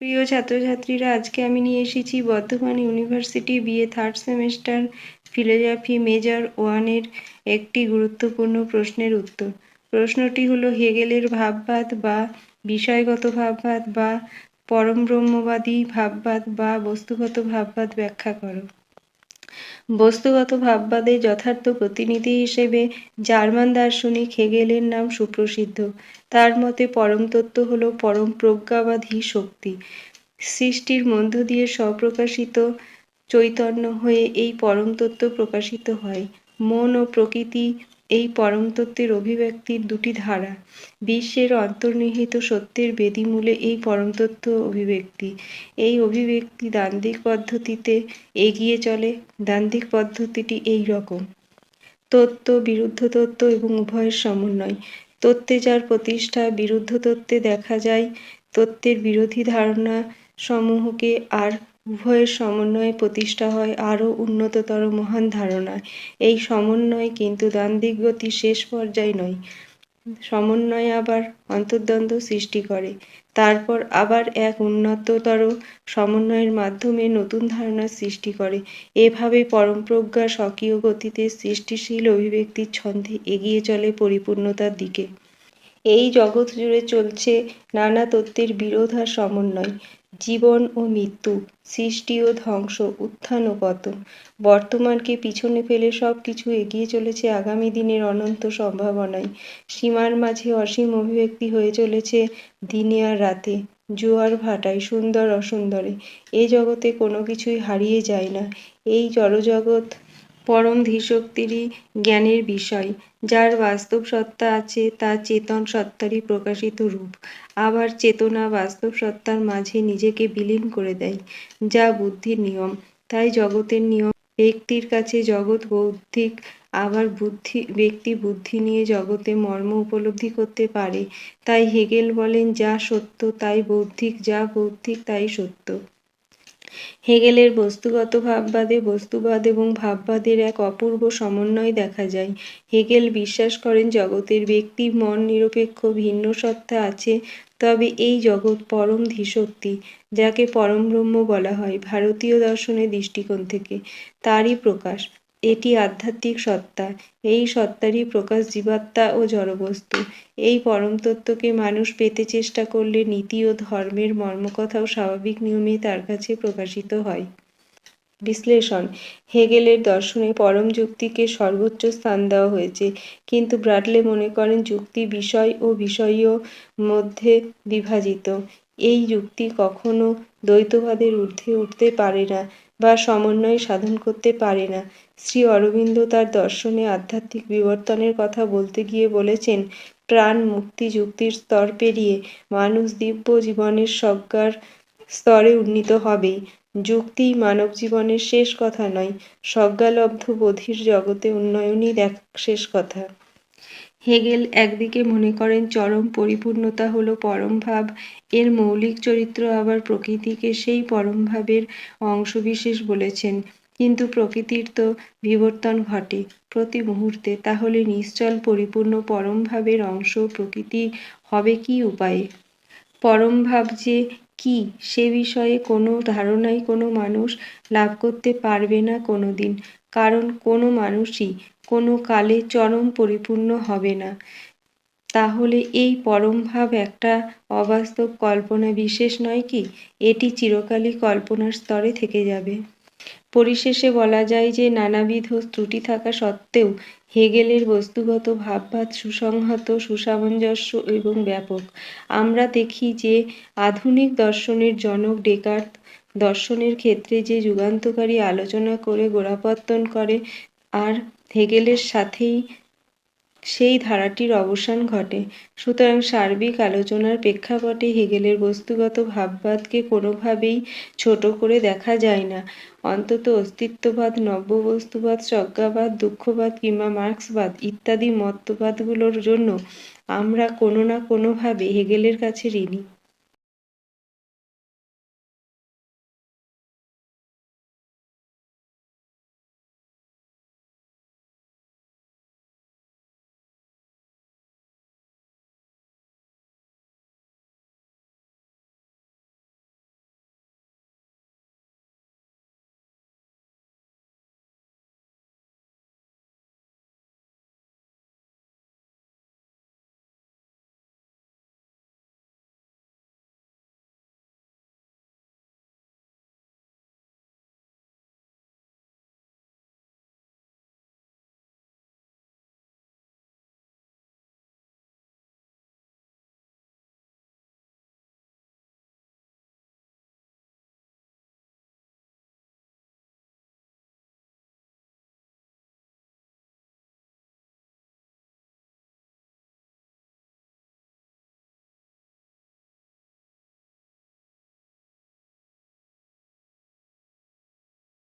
প্রিয় ছাত্রছাত্রীরা, আজকে আমি নিয়ে এসেছি Bardhaman university BA third semester philosophy major ওয়ানের একটি গুরুত্বপূর্ণ প্রশ্নের উত্তর। প্রশ্নটি হলো, হেগেলের ভাববাদ বা বিষয়গত ভাববাদ বা পরমব্রহ্মবাদী ভাববাদ বা বস্তুগত ভাববাদ ব্যাখ্যা করো। বস্তুগত ভাববাদে যথার্থ প্রতিনিধি হিসেবে জার্মান দার্শনিক হেগেলের নাম সুপ্রসিদ্ধ। তার মতে পরম তত্ত্ব হল পরম প্রজ্ঞাবাদী শক্তি। সৃষ্টির মধ্য দিয়ে স্বপ্রকাশিত চৈতন্য হয়ে এই পরম তত্ত্ব প্রকাশিত হয়। মন ও প্রকৃতি এই পরম তত্ত্বের অভিব্যক্তির দুটি ধারা, বিশ্বের অন্তর্নিহিত সত্যের বেদিমূলে এই পরম তত্ত্ব অভিব্যক্তি। এই অভিব্যক্তি দান্দিক পদ্ধতিতে এগিয়ে চলে দান্দিক পদ্ধতিটি এই রকম। তত্ত্ব বিরুদ্ধ তত্ত্ব এবং উভয়ের সমন্বয়। তত্ত্বে যার প্রতিষ্ঠা বিরুদ্ধ তত্ত্বে দেখা যায়, তত্ত্বের বিরোধী ধারণা সমূহকে আর উভয়ের সমন্বয়ে প্রতিষ্ঠা হয় আরও উন্নততর মহান ধারণায়। এই সমন্বয় কিন্তু দ্বান্দ্বিক গতি শেষ পর্যায় নয়। সমন্বয় আবার অন্তর্দ্বন্দ্ব সৃষ্টি করে। তারপর আবার এক উন্নততর সমন্বয়ের মাধ্যমে নতুন ধারণার সৃষ্টি করে। এভাবে পরমপ্রজ্ঞা স্বকীয় গতিতে সৃষ্টিশীল অভিব্যক্তির ছন্দে এগিয়ে চলে পরিপূর্ণতার দিকে। এই জগৎ জুড়ে চলছে নানা তত্ত্বের বিরোধ আর সমন্বয়। জীবন ও মৃত্যু, সৃষ্টি ও ধ্বংস, উত্থান ও পতন। বর্তমানকে পিছনে ফেলে সব কিছু এগিয়ে চলেছে আগামী দিনের অনন্ত সম্ভাবনায়। সীমার মাঝে অসীম অভিব্যক্তি হয়ে চলেছে দিনে আর রাতে, জোয়ার ভাটায়, সুন্দর অসুন্দরে। এ জগতে কোনো কিছুই হারিয়ে যায় না। এই জড়জগৎ পরম ধীশক্তিরই জ্ঞানের বিষয়, যার বাস্তব সত্তা আছে তা চেতন সত্তারই প্রকাশিত রূপ। আবার চেতনা বাস্তব সত্তার মাঝে নিজেকে বিলীন করে দেয়, যা বুদ্ধির নিয়ম। তাই জগতের নিয়ম, ব্যক্তির কাছে জগৎ বৌদ্ধিক, আবার বুদ্ধি, ব্যক্তি বুদ্ধি নিয়ে জগতে মর্ম উপলব্ধি করতে পারে। তাই হেগেল বলেন, যা সত্য তাই বৌদ্ধিক, যা বৌদ্ধিক তাই সত্য। হেগেলের বস্তুগত ভাববাদে, বস্তুবাদ এবং ভাববাদের এক অপূর্ব সমন্বয় দেখা যায়। হেগেল বিশ্বাস করেন, জগতের ব্যক্তি, মন নিরপেক্ষ, ভিন্ন সত্তা আছে, তবে এই জগৎ পরম ধীশক্তি, যাকে পরম ব্রহ্ম বলা হয়, ভারতীয় দর্শনের দৃষ্টিকোণ থেকে। তারই প্রকাশ। এটি আধ্যাত্মিক সত্তা। এই সত্তারই প্রকাশ জীবাত্মা ও জড়বস্তু। এই পরম তত্ত্বকে মানুষ পেতে চেষ্টা করলে নীতি ও ধর্মের মর্মকথাও স্বাভাবিক নিয়মে তার কাছে প্রকাশিত হয়। বিশ্লেষণ। হেগেলের দর্শনে পরম যুক্তিকে সর্বোচ্চ স্থান দেওয়া হয়েছে। কিন্তু ব্রাডলে মনে করেন যুক্তি বিষয় ও বিষয়ীয় মধ্যে বিভাজিত। এই যুক্তি কখনো দ্বৈতবাদের ঊর্ধ্বে উঠতে পারে না। বা সমন্বয় সাধন করতে পারে না। শ্রী অরবিন্দ তার দর্শনে আধ্যাত্মিক বিবর্তনের কথা বলতে গিয়ে বলেছেন, প্রাণ মুক্তি যুক্তির স্তর পেরিয়ে মানুষ দিব্য জীবনের সজ্ঞার স্তরে উন্নীত হবে। যুক্তি মানব জীবনের শেষ কথা নয়, সজ্ঞালব্ধ বোধির জগতে উন্নয়নই দেখ, শেষ কথা। হেগেল একদিকে মনে করেন চরম পরিপূর্ণতা হলো পরমভাব এর মৌলিক চরিত্র আবার প্রকৃতিকে সেই পরমভাবের অংশবিশেষ বলেছেন। কিন্তু প্রকৃতির তো বিবর্তন ঘটে প্রতি মুহূর্তে, তাহলে নিশ্চল পরিপূর্ণ পরমভাবের অংশ প্রকৃতি হবে কি উপায়ে? পরমভাব যে কি, সে বিষয়ে কোনো ধারণাই কোনো মানুষ লাভ করতে পারবে না কোনো দিন কারণ কোনো মানুষই কোনো কালে চরম পরিপূর্ণ হবে না। তাহলে এই পরমভাব একটা অবাস্তব কল্পনা বিশেষ নয় কি? এটি চিরকালই কল্পনার স্তরে থেকে যাবে। পরিশেষে বলা যায় যে নানাবিধ ত্রুটি থাকা সত্ত্বেও হেগেলের বস্তুগত ভাববাদ সুসংহত, সুসামঞ্জস্য এবং ব্যাপক। আমরা দেখি যে আধুনিক দর্শনের জনক ডেকার্ত দর্শনের ক্ষেত্রে যে যুগান্তকারী আলোচনা করে গোড়াপত্তন করে আর হেগেলের সাথেই সেই ধারাটির অবসান ঘটে। সুতরাং সার্বিক আলোচনার প্রেক্ষাপটে হেগেলের বস্তুগত ভাববাদকে কোনোভাবেই ছোট করে দেখা যায় না। অন্তত অস্তিত্ববাদ, নব্যবস্তুবাদ সজ্ঞাবাদ দুঃখবাদ কিংবা মার্ক্সবাদ ইত্যাদি মতবাদগুলোর জন্য আমরা কোনো না কোনোভাবে হেগেলের কাছে ঋণী।